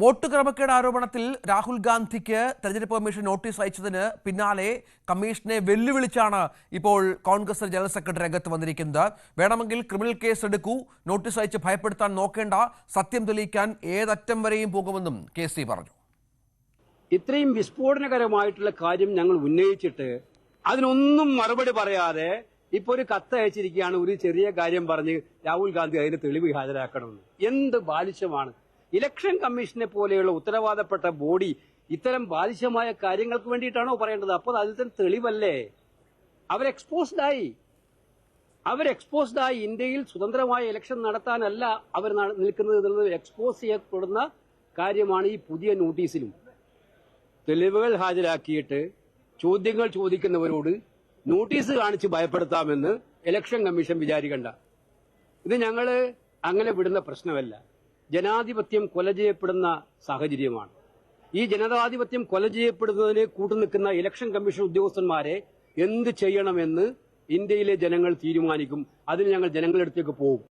Vote ക്രമക്കേട് ആരോപണത്തിൽ രാഹുൽ ഗാന്ധിക്ക് തെരഞ്ഞെടുപ്പ് കമ്മീഷൻ നോട്ടീസ് അയച്ചതിന് പിന്നാലെ കമ്മീഷനെ വെല്ലുവിളിച്ചാണ് ഇപ്പോൾ കോൺഗ്രസ് ജനറൽ സെക്രട്ടറി രംഗത്ത് വന്നിരിക്കുന്നത്. വേണമെങ്കിൽ ക്രിമിനൽ കേസ് എടുക്കൂ. നോട്ടീസ് അയച്ച് ഭയപ്പെടുത്താൻ നോക്കേണ്ട. സത്യം തെളിയിക്കാൻ ഏതറ്റം വരെയും പോകുമെന്നും കെ സി പറഞ്ഞു. ഇത്രയും വിസ്ഫോടനകരമായിട്ടുള്ള കാര്യം ഞങ്ങൾ ഉന്നയിച്ചിട്ട് അതിനൊന്നും മറുപടി പറയാതെ ഇപ്പൊ ഒരു കത്ത് അയച്ചിരിക്കുകയാണ്. ഒരു ചെറിയ കാര്യം പറഞ്ഞ് രാഹുൽ ഗാന്ധി അതിന് തെളിവ് ഹാജരാക്കണമെന്ന്. എന്ത് ബാലിശമാണ്. ഇലക്ഷൻ കമ്മീഷനെ പോലെയുള്ള ഉത്തരവാദപ്പെട്ട ബോഡി ഇത്തരം ബാലിശമായ കാര്യങ്ങൾക്ക് വേണ്ടിയിട്ടാണോ പറയേണ്ടത്? അപ്പോൾ അതിൽ തെളിവല്ലേ? അവർ എക്സ്പോസ്ഡ് ആയി. അവർ എക്സ്പോസ്ഡ് ആയി. ഇന്ത്യയിൽ സ്വതന്ത്രമായ ഇലക്ഷൻ നടത്താനല്ല അവർ നിൽക്കുന്നത് എന്നുള്ളത് എക്സ്പോസ് ചെയ്യപ്പെടുന്ന കാര്യമാണ് ഈ പുതിയ നോട്ടീസിലും തെളിവുകൾ ഹാജരാക്കിയിട്ട് ചോദ്യങ്ങൾ ചോദിക്കുന്നവരോട് നോട്ടീസ് കാണിച്ച് ഭയപ്പെടുത്താമെന്ന് ഇലക്ഷൻ കമ്മീഷൻ വിചാരിക്കണ്ട. ഇത് ഞങ്ങൾ അങ്ങനെ വിടുന്ന പ്രശ്നമല്ല. ജനാധിപത്യം കൊല ചെയ്യപ്പെടുന്ന സാഹചര്യമാണ്. ഈ ജനതാധിപത്യം കൊല ചെയ്യപ്പെടുന്നതിന് കൂട്ടുനിൽക്കുന്ന ഇലക്ഷൻ കമ്മീഷൻ ഉദ്യോഗസ്ഥന്മാരെ എന്ത് ചെയ്യണമെന്ന് ഇന്ത്യയിലെ ജനങ്ങൾ തീരുമാനിക്കും. അതിന് ഞങ്ങൾ ജനങ്ങളുടെ അടുത്തേക്ക് പോകും.